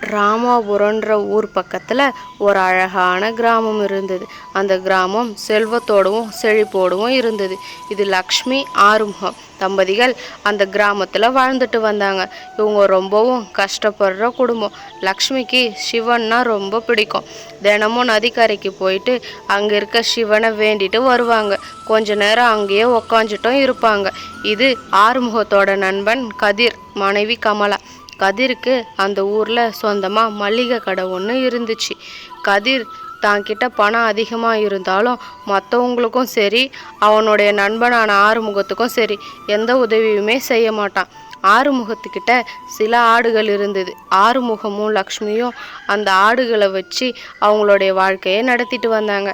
ராமாபுரம்ன்ற ஊர் பக்கத்தில் ஒரு அழகான கிராமம் இருந்தது. அந்த கிராமம் செல்வத்தோடவும் செழிப்போடவும் இருந்தது. இது லக்ஷ்மி ஆறுமுகம் தம்பதிகள் அந்த கிராமத்தில் வாழ்ந்துட்டு வந்தாங்க. இவங்க ரொம்பவும் கஷ்டப்படுற குடும்பம். லக்ஷ்மிக்கு சிவன்னா ரொம்ப பிடிக்கும். தினமும் நதிக்கரைக்கு போயிட்டு அங்கே இருக்க சிவனை வேண்டிட்டு வருவாங்க. கொஞ்ச நேரம் அங்கேயே உக்காந்துட்டும் இருப்பாங்க. இது ஆறுமுகத்தோட நண்பன் கதிர் மனைவி கமலா. கதிருக்கு அந்த ஊரில் சொந்தமாக மளிகை கடை ஒன்று இருந்துச்சு. கதிர் தான்கிட்ட பணம் அதிகமாக இருந்தாலும் மற்றவங்களுக்கும் சரி அவனுடைய நண்பனான ஆறுமுகத்துக்கும் சரி எந்த உதவியுமே செய்ய மாட்டான். ஆறுமுகத்துக்கிட்ட சில ஆடுகள் இருந்தது. ஆறுமுகமும் லக்ஷ்மியும் அந்த ஆடுகளை வச்சு அவங்களுடைய வாழ்க்கையை நடத்திட்டு வந்தாங்க.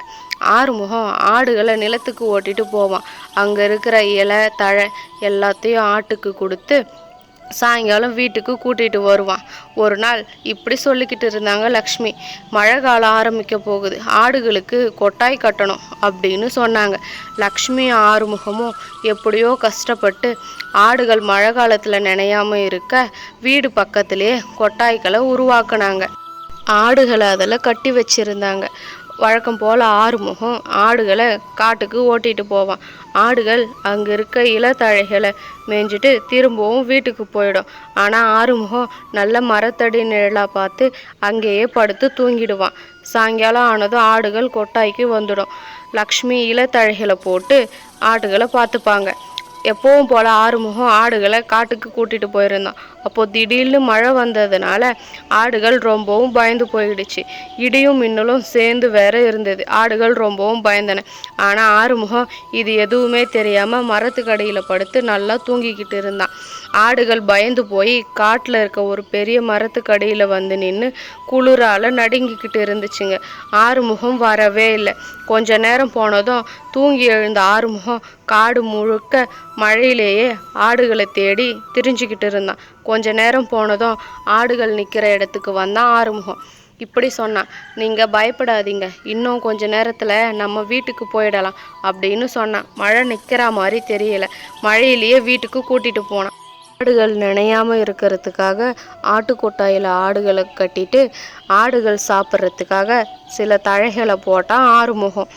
ஆறுமுகம் ஆடுகளை நிலத்துக்கு ஓட்டிட்டு போவான். அங்கே இருக்கிற இலை தழை எல்லாத்தையும் ஆட்டுக்கு கொடுத்து சாயங்காலம் வீட்டுக்கு கூட்டிகிட்டு வருவான். ஒரு நாள் இப்படி சொல்லிக்கிட்டு இருந்தாங்க லக்ஷ்மி. மழை காலம் ஆரம்பிக்க போகுது. ஆடுகளுக்கு கொட்டாய் கட்டணும் அப்படின்னு சொன்னாங்க. லக்ஷ்மி ஆறுமுகமும் எப்படியோ கஷ்டப்பட்டு ஆடுகள் மழை காலத்தில் நினையாம இருக்க வீடு பக்கத்திலே கொட்டாய்களை உருவாக்குனாங்க. ஆடுகளை அதில் கட்டி வச்சிருந்தாங்க. வழக்கம் போல் ஆறுமுகம் ஆடுகளை காட்டுக்கு ஓட்டிட்டு போவான். ஆடுகள் அங்கே இருக்க இலத்தழைகளை மேய்ஞ்சிட்டு திரும்பவும் வீட்டுக்கு போயிடும். ஆனால் ஆறுமுகம் நல்ல மரத்தடி நிழலாக பார்த்து அங்கேயே படுத்து தூங்கிடுவான். சாயங்காலம் ஆனதும் ஆடுகள் கொட்டாய்க்கு வந்துடும். லக்ஷ்மி இலத்தழைகளை போட்டு ஆடுகளை பார்த்துப்பாங்க. எப்பவும் போல் ஆறுமுகம் ஆடுகளை காட்டுக்கு கூட்டிகிட்டு போயிருந்தான் அப்போது திடீர்னு மழை வந்ததுனால ஆடுகள் ரொம்பவும் பயந்து போயிடுச்சு. இடியும் மின்னலும் சேர்ந்து வேற இருந்தது. ஆடுகள் ரொம்பவும் பயந்தன. ஆனால் ஆறுமுகம் இது எதுவுமே தெரியாமல் மரத்துக்கடியில் படுத்து நல்லா தூங்கிக்கிட்டு இருந்தான். ஆடுகள் பயந்து போய் காட்டில் இருக்க ஒரு பெரிய மரத்துக்கடியில் வந்து நின்று குளிரால் நடுங்கிக்கிட்டு இருந்துச்சுங்க. ஆறுமுகம் வரவே இல்லை. கொஞ்ச நேரம் போனதும் தூங்கி எழுந்த ஆறுமுகம் காடு முழுக்க மழையிலேயே ஆடுகளை தேடி திரிஞ்சுக்கிட்டு இருந்தான். கொஞ்ச நேரம் போனதும் ஆடுகள் நிற்கிற இடத்துக்கு வந்தான் ஆறுமுகம். இப்படி சொன்னான் நீங்கள் பயப்படாதீங்க இன்னும் கொஞ்ச நேரத்தில் நம்ம வீட்டுக்கு போயிடலாம் அப்படின்னு சொன்னான். மழை நிற்கிற மாதிரி தெரியல. மழையிலேயே வீட்டுக்கு கூட்டிகிட்டு போனான். ஆடுகள் நினையாம இருக்கிறதுக்காக ஆட்டுக்கொட்டாயில் ஆடுகளை கட்டிட்டு ஆடுகள் சாப்பிட்றதுக்காக சில தழைகளை போட்டால் ஆறுமுகம்.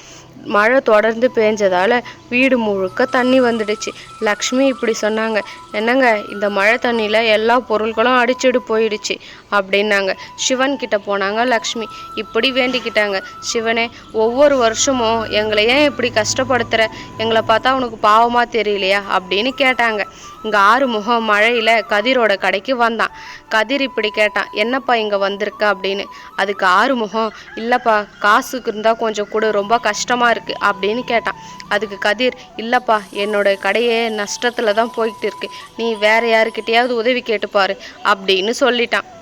மழை தொடர்ந்து பேஞ்சதால் வீடு முழுக்க தண்ணி வந்துடுச்சு. லக்ஷ்மி இப்படி சொன்னாங்க. என்னங்க இந்த மழை தண்ணியில் எல்லா பொருட்களும் அடிச்சுடு போயிடுச்சு. அப்படின்னாங்க. சிவன் கிட்ட போனாங்க லக்ஷ்மி. இப்படி வேண்டிக்கிட்டாங்க. சிவனே ஒவ்வொரு வருஷமும் எங்களை ஏன் இப்படி கஷ்டப்படுத்துற? எங்களை பார்த்தா உனக்கு பாவமா தெரியலையா? அப்படின்னு கேட்டாங்க. இங்கே ஆறுமுகம் மழையில் கதிரோட கடைக்கு வந்தான். கதிர் இப்படி கேட்டான் என்னப்பா இங்கே வந்திருக்க? அப்படின்னு. அதுக்கு ஆறுமுகம் இல்லைப்பா காசுக்கு இருந்தால் கொஞ்சம் கூட ரொம்ப கஷ்டமாக இருக்குது அப்படின்னு கேட்டான். அதுக்கு கதிர் இல்லைப்பா என்னோட கடையே நஷ்டத்தில் தான் போய்கிட்டு இருக்கு. நீ வேற யாருக்கிட்டேயாவது உதவி கேட்டுப்பாரு. அப்படின்னு சொல்லிட்டான்.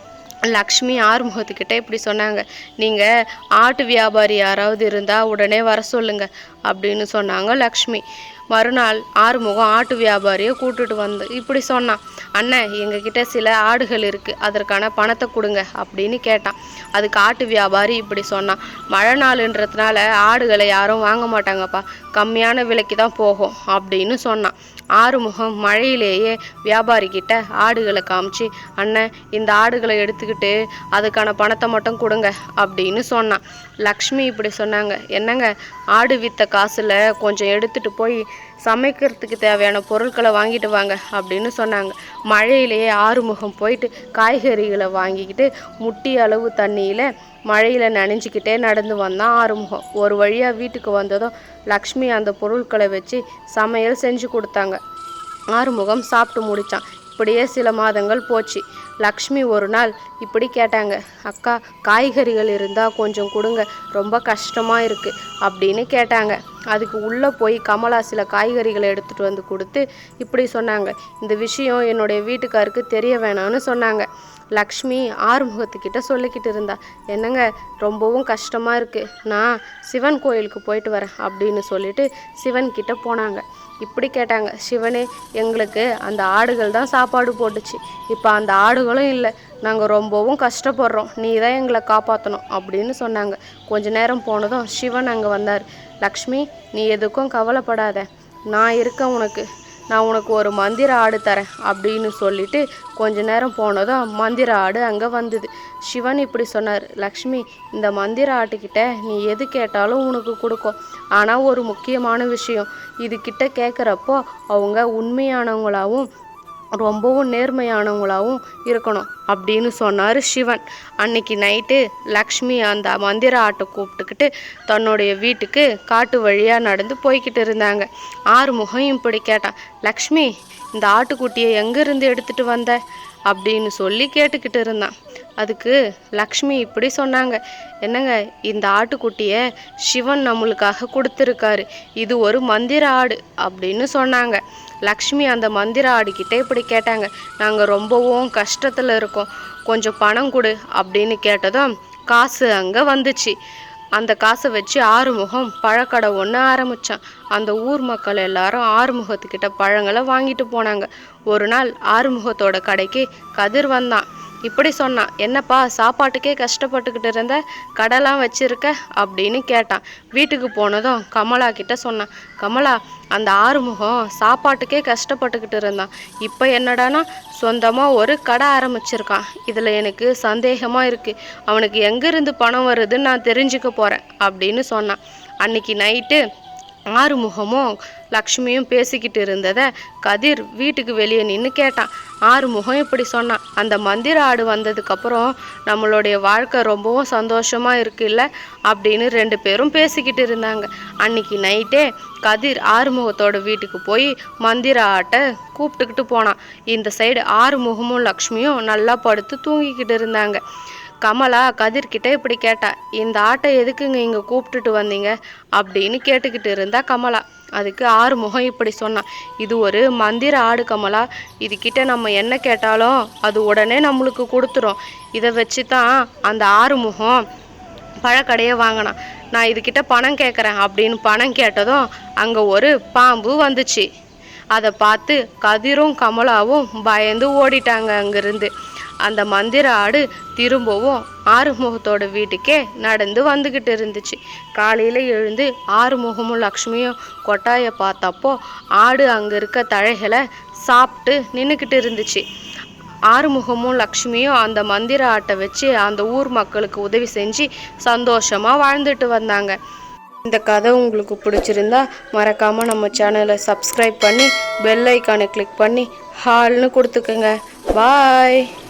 லக்ஷ்மி ஆறுமுகத்துக்கிட்ட இப்படி சொன்னாங்க. நீங்கள் ஆட்டு வியாபாரி யாராவது இருந்தால் உடனே வர சொல்லுங்க அப்படின்னு சொன்னாங்க லக்ஷ்மி. மறுநாள் ஆறுமுகம் ஆட்டு வியாபாரியை கூட்டுட்டு வந்து இப்படி சொன்னான். அண்ணன் எங்ககிட்ட சில ஆடுகள் இருக்குது அதற்கான பணத்தை கொடுங்க அப்படின்னு கேட்டான். அதுக்கு ஆட்டு வியாபாரி இப்படி சொன்னான். மழை நாளுன்றதுனால ஆடுகளை யாரும் வாங்க மாட்டாங்கப்பா. கம்மியான விலைக்கு தான் போகும் அப்படின்னு சொன்னான். ஆறுமுகம் மழையிலேயே வியாபாரிக்கிட்ட ஆடுகளை காமிச்சு அண்ணன் இந்த ஆடுகளை எடுத்துக்கிட்டு அதுக்கான பணத்தை மட்டும் கொடுங்க அப்படின்னு சொன்னான். லக்ஷ்மி இப்படி சொன்னாங்க. என்னங்க ஆடு வித்த காசில் கொஞ்சம் எடுத்துகிட்டு போய் சமைக்கிறதுக்கு தேவையான பொருட்களை வாங்கிட்டு வாங்க அப்படின்னு சொன்னாங்க. மழையிலேயே ஆறுமுகம் போயிட்டு காய்கறிகளை வாங்கிக்கிட்டு முட்டி அளவு தண்ணியில் மழையில் நனைஞ்சிக்கிட்டே நடந்து வந்தான் ஆறுமுகம். ஒரு வழியாக வீட்டுக்கு வந்ததும் லக்ஷ்மி அந்த பொருட்களை வச்சு சமையல் செஞ்சு கொடுத்தாங்க. ஆறுமுகம் சாப்பிட்டு முடிச்சான். இப்படியே சில மாதங்கள் போச்சு. லக்ஷ்மி ஒரு நாள் இப்படி கேட்டாங்க அக்கா காய்கறிகள் இருந்தால் கொஞ்சம் கொடுங்க ரொம்ப கஷ்டமாக இருக்குது அப்படின்னு கேட்டாங்க. அதுக்கு உள்ளே போய் கமலா சில காய்கறிகளை எடுத்துகிட்டு வந்து கொடுத்து இப்படி சொன்னாங்க இந்த விஷயம் என்னுடைய வீட்டுக்காருக்கு தெரிய வேணாம்னு சொன்னாங்க. லக்ஷ்மி ஆறுமுகத்துக்கிட்ட சொல்லிக்கிட்டு இருந்தா என்னங்க ரொம்பவும் கஷ்டமாக இருக்குது நான் சிவன் கோயிலுக்கு போயிட்டு வரேன் அப்படின்னு சொல்லிட்டு சிவன்கிட்ட போனாங்க. இப்படி கேட்டாங்க சிவனே எங்களுக்கு அந்த ஆடுகள் தான் சாப்பாடு போட்டுச்சு இப்போ அந்த ஆடு ஆடுகளும் இல்லை. நாங்கள் ரொம்பவும் கஷ்டப்படுறோம். நீ தான் எங்களை காப்பாற்றணும் அப்படின்னு சொன்னாங்க. கொஞ்ச நேரம் போனதும் சிவன் அங்கே வந்தார். லக்ஷ்மி நீ எதுக்கும் கவலைப்படாத. நான் இருக்கேன் உனக்கு. நான் உனக்கு ஒரு மந்திர ஆடு தரேன் அப்படின்னு சொல்லிட்டு கொஞ்ச நேரம் போனதும் மந்திர ஆடு அங்கே வந்தது. சிவன் இப்படி சொன்னார். லக்ஷ்மி இந்த மந்திர ஆட்டுக்கிட்ட நீ எது கேட்டாலும் உனக்கு கொடுக்கும். ஆனால் ஒரு முக்கியமான விஷயம். இது கேட்குறப்போ அவங்க உண்மையானவங்களாகவும் ரொம்பவும் நேர்மையானவங்களாகவும் இருக்கணும் அப்படின்னு சொன்னார் சிவன். அன்னைக்கு நைட்டு லக்ஷ்மி அந்த மந்திர ஆட்டை கூப்பிட்டுக்கிட்டு தன்னுடைய வீட்டுக்கு காட்டு வழியாக நடந்து போய்கிட்டு இருந்தாங்க. ஆறுமுகம் இப்படி கேட்டான் லக்ஷ்மி இந்த ஆட்டுக்குட்டியை எங்கேருந்து எடுத்துகிட்டு வந்த? அப்படின்னு சொல்லி கேட்டுக்கிட்டு இருந்தான். அதுக்கு லக்ஷ்மி இப்படி சொன்னாங்க. என்னங்க இந்த ஆட்டுக்குட்டியை சிவன் நம்மளுக்காக கொடுத்துருக்காரு. இது ஒரு மந்திர ஆடு அப்படின்னு சொன்னாங்க. லக்ஷ்மி அந்த மந்திர ஆடுக்கிட்டே இப்படி கேட்டாங்க. நாங்கள் ரொம்பவும் கஷ்டத்தில் இருக்கோம். கொஞ்சம் பணம் கொடு அப்படின்னு கேட்டதும் காசு அங்கே வந்துச்சு. அந்த காசை வச்சு ஆறுமுகம் பழக்கடை ஒன்று ஆரம்பித்தான் அந்த ஊர் மக்கள் எல்லாரும் ஆறுமுகத்துக்கிட்ட பழங்களை வாங்கிட்டு போனாங்க. ஒரு நாள் ஆறுமுகத்தோட கடைக்கு கதிர் வந்தான். இப்படி சொன்னான் என்னப்பா சாப்பாட்டுக்கே கஷ்டப்பட்டுக்கிட்டு இருந்த கடைலாம் வச்சிருக்க? அப்படின்னு கேட்டான். வீட்டுக்கு போனதும் கமலா கிட்ட சொன்னான் கமலா அந்த ஆறுமுகம் சாப்பாட்டுக்கே கஷ்டப்பட்டுக்கிட்டு இருந்தான். இப்போ என்னடானா சொந்தமாக ஒரு கடை ஆரம்பிச்சிருக்கான். இதில் எனக்கு சந்தேகமாக இருக்குது அவனுக்கு எங்கேருந்து பணம் வருதுன்னு நான் தெரிஞ்சுக்க போகிறேன் அப்படின்னு சொன்னான். அன்னைக்கு நைட்டு ஆறுமுகமும் லக்ஷ்மியும் பேசிக்கிட்டு இருந்ததை கதிர் வீட்டுக்கு வெளியே நின்று கேட்டான். ஆறுமுகம் இப்படி சொன்னான். அந்த மந்திர ஆடு வந்ததுக்கப்புறம் நம்மளுடைய வாழ்க்கை ரொம்பவும் சந்தோஷமாக இருக்குல்ல அப்படின்னு ரெண்டு பேரும் பேசிக்கிட்டு இருந்தாங்க. அன்னைக்கு நைட்டே கதிர் ஆறுமுகத்தோட வீட்டுக்கு போய் மந்திர ஆட்டை கூப்பிட்டுக்கிட்டு போனான். இந்த சைடு ஆறுமுகமும் லக்ஷ்மியும் நல்லா படுத்து தூங்கிக்கிட்டு இருந்தாங்க. கமலா கதிர்கிட்ட இப்படி கேட்டா இந்த ஆட்டை எதுக்குங்க இங்கே கூப்பிட்டுட்டு வந்தீங்க? அப்படின்னு கேட்டுக்கிட்டு இருந்தா கமலா. அதுக்கு ஆறுமுகம் இப்படி சொன்னான் இது ஒரு மந்திர ஆடு கமலா. இதுகிட்ட நம்ம என்ன கேட்டாலும் அது உடனே நம்மளுக்கு கொடுத்துரும். இதை வச்சு தான் அந்த ஆறுமுகம் பழக்கடையை வாங்கினான். நான் இதுகிட்ட பணம் கேட்குறேன் அப்படின்னு பணம் கேட்டதும் அங்கே ஒரு பாம்பு வந்துச்சு. அதை பார்த்து கதிரும் கமலாவும் பயந்து ஓடிட்டாங்க அங்கேருந்து. அந்த மந்திர ஆடு திரும்பவும் ஆறுமுகத்தோட வீட்டுக்கே நடந்து வந்துக்கிட்டு இருந்துச்சு. காலையில் எழுந்து ஆறுமுகமும் லக்ஷ்மியும் கொட்டாயை பார்த்தப்போ ஆடு அங்கே இருக்க தழைகளை சாப்பிட்டு நின்றுக்கிட்டு இருந்துச்சு. ஆறுமுகமும் லக்ஷ்மியும் அந்த மந்திர ஆட்டை வச்சு அந்த ஊர் மக்களுக்கு உதவி செஞ்சு சந்தோஷமாக வாழ்ந்துட்டு வந்தாங்க. இந்த கதை உங்களுக்கு பிடிச்சிருந்தா மறக்காமல் நம்ம சேனலை சப்ஸ்கிரைப் பண்ணி பெல் ஐக்கானை கிளிக் பண்ணி ஹால்னு கொடுத்துக்கோங்க. பாய்